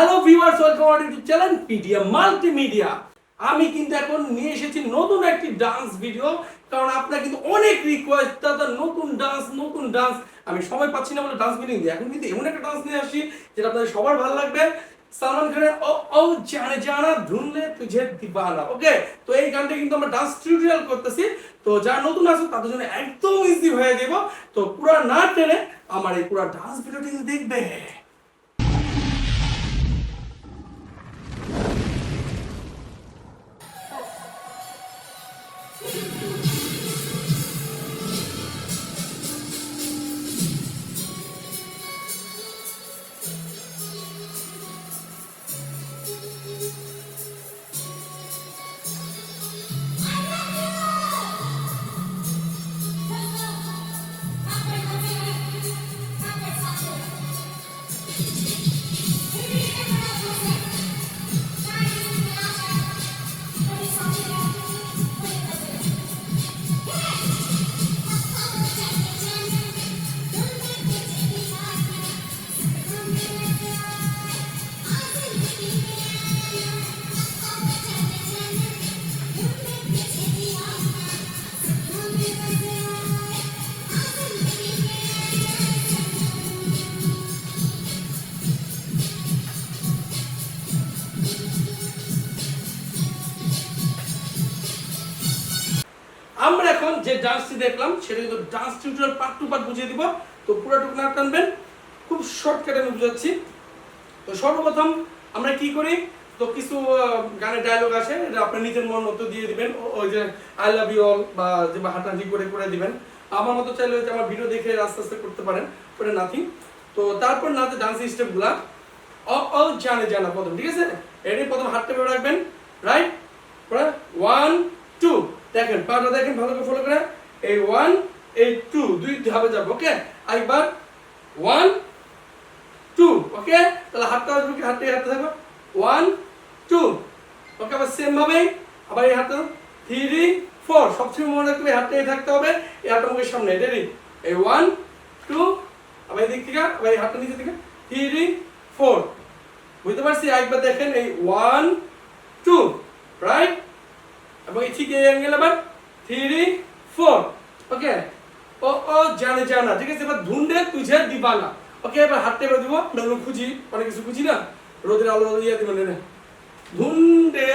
Hello viewers welcome our YouTube channel PDM multimedia আমি কিন্তু এখন নিয়ে এসেছি নতুন একটি ডান্স ভিডিও কারণ আপনার কিন্তু অনেক রিকোয়েস্ট দাদা নতুন ডান্স নতুন ডান্স আমি সময় পাচ্ছি না বলে ডান্স মিটিং দিই এখন কিন্তু এমন একটা ডান্স নিয়ে আসি, যেটা আপনাদের সবার ভালো লাগবে। সালমান খানের ও ও জানে জানা ধুনলে তুঝে দিবানা ওকে তো এই গানটা কিন্তু আমরা ডান্স টিউটোরিয়াল করতেছি। তো যারা নতুন আছে, তাদের জন্য একদম ইজি হয়ে দেব তো পুরো না টেনে আমার এই পুরো ডান্স ভিডিওটি দেখবে। you এখন যে ডান্সটি দেখলাম, সেটা কিন্তু dance tutorial part two part বুঝিয়ে দিব। তো পুরোটুকু না টানবেন, খুব শর্টকাটে আমি বুঝাচ্ছি। তো সর্বপ্রথম আমরা কি করি? তো কিছু গানের ডায়লগ আছে আপনি নিজের মন মতো দিয়ে দিবেন। ওই যে আই লাভ ইউ অল বা যে হাঁটাহাঁটি করে করে দিবেন। আমার মতো চাইলে যে আমার ভিডিও দেখে আস্তে আস্তে করতে পারেন ওটা নাথিং তো তারপর নাচে ডান্স স্টেপগুলা অ অ, জানে, জানা প্রথম, ঠিক আছে? এটি প্রথম হাতটা রাখবেন রাইট ওয়ান টু দেখেন, পাটা দেখেন ভালো করে ফলো করে। এই ওয়ান এই টু দুই ধাপে যাব ওকে আরেকবার ওয়ান টু ওকে তাহলে হাতটা আসবে কি? হাতটা এই হাতে থাকবে। ওয়ান টু ওকে আবার সেম ভাবে আবার এই হাতটা থ্রি ফোর সবসময় মনে রাখতে হবে, এই হাতটা এই থাকতে হবে, এই হাতটা মুখের সামনে রেডি এই ওয়ান টু আবার এদিক থেকে, আবার এই হাতটা নিচে থেকে থ্রি ফোর বুঝতে পারছি? একবার দেখেন, এই ওয়ান টু রাইট এবং ঠিক এই অ্যাঙ্গেল আবার থ্রি ফোর ওকে ও ও জানে জানা ঠিক আছে এবার ধুন্ডে তুঝে দিবানা ওকে এবার হাতটা এবার দিব যখন খুঁজি অনেক কিছু খুঁজি না রোদের আলো ইয়ে দিব না ধুন্ডে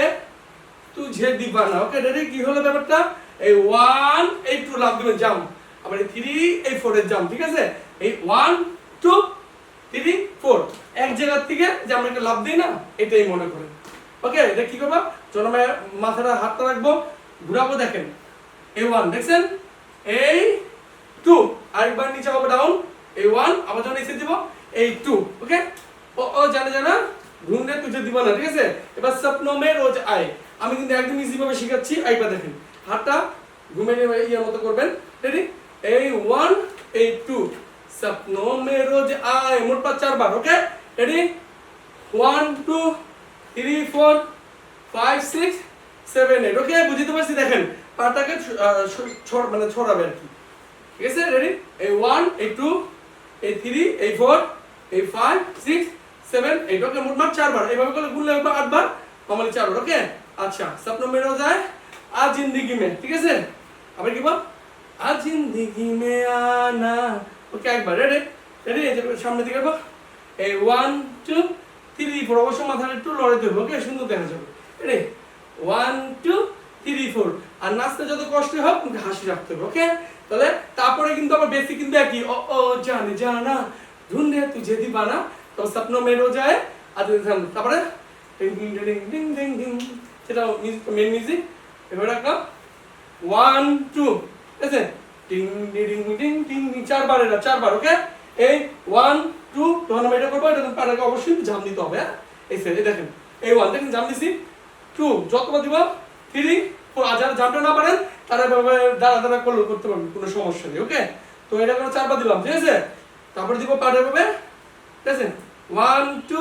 তুঝে দিবানা ওকে রেডি কি হলো ব্যাপারটা এই ওয়ান এই টু লাভ দিবেন জাম আবার এই থ্রি এই ফোর এর জাম ঠিক আছে এই ওয়ান টু থ্রি ফোর এক জায়গার থেকে যে আমরা একটা লাভ দিই না এটাই মনে করেন ওকে এটা কি করব? জন্মে মাথাটা, হাতটা রাখব। ঘুরাবো দেখেন। এই ওয়ান দেখছেন? এই টু আরেকবার নিচে হবে ডাউন এই ওয়ান আবার যখন নিচে দিব এই টু ওকে ও ও জানে, জানা ঢুন্ডে তুঝে দিব না, ঠিক আছে? এবার স্বপ্ন মে রোজ আয় আমি কিন্তু একদম ইজি ভাবে শেখাচ্ছি। একবার দেখেন। হাতটা ঘুমে ইয়ের মতো করবেন। রেডি এই ওয়ান এই টু স্বপ্ন মে রোজ আয় মোট পাঁচ, চারবার okay ready one two three four five six seven eight okay বুঝতে পারছি, দেখেন পাটাকে মানে ছড়াবে আর কি। ঠিক আছে রেডি এই ওয়ান এই টু এই থ্রি এই ফোর এই five six seven eight okay মোটমাট চারবার। এইভাবে করলে গুনলে একবার আটবার নর্মালি চারবার ওকে আচ্ছা স্বপ্ন মেরো যায় আজ জিন্দিগি মে, ঠিক আছে? আবার কি বল? আজ জিন্দিগি মে আনা। ওকে একবার রেডি রেডি এই যে সামনে দিকে এই ওয়ান টু ফোর অবশ্য মাথাটা একটু লড়ে দেবো ওকে সুন্দর দেখা যাবে ready one two three four আর নাচতে যত কষ্ট হোক হাসি রাখতে হবে ওকে তাহলে তারপরে কিন্তু আবার বেশি কিন্তু একই ও ও জানে জানা ঢুন্ডে তুই যেদি বানা তো স্বপ্ন মেরো যায় আর তারপরে সেটা মেন মিউজিক এবার রাখলাম ওয়ান টু ঠিক আছে টিং ডিং ডিং ডিং চারবার এটা চারবার ওকে এই ওয়ান টু তখন আমরা এটা করব এটা পাটাকে অবশ্যই জাম দিতে হবে হ্যাঁ? এই সাইডে দেখেন, এই ওয়ান দেখেন জাম দিছি টু যতবার দিব থ্রি ফোর আর যারা জামটা না পারেন, তারা দাঁড়া দাঁড়া করলেও করতে পারবেন, কোনো সমস্যা নেই ওকে তো এটা করে চারবার দিলাম, ঠিক আছে? তারপর দিব পাটা এভাবে, ঠিক আছে? ওয়ান টু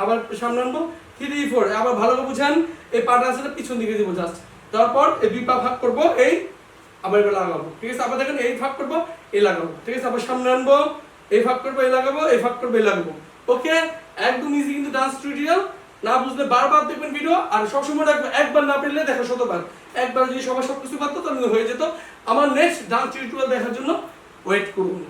আবার সামনে আনব থ্রি ফোর আবার ভালো করে বুঝান, এই পাটা আছে পিছন দিকে দিব জাস্ট তারপর এই দুই পা ভাগ করব, এই আবার এবার লাগাবো, ঠিক আছে? আবার দেখেন, এই ভাগ করব, এই লাগাবো, ঠিক আছে? আবার সামনে আনব এই ভাগ করব এই লাগাবো এই ভাগ করব এই লাগাবো। ওকে একদম ইজি কিন্তু ডান্স টিউটোরিয়াল না বুঝলে বারবার দেখবেন ভিডিও আর সবসময় রাখব, একবার না পেলে দেখা শতবার। একবার যদি সবাই সবকিছু পারতো তাহলে হয়ে যেত। আমার নেক্সট ডান্স টিউটোরিয়াল দেখার জন্য ওয়েট করুন।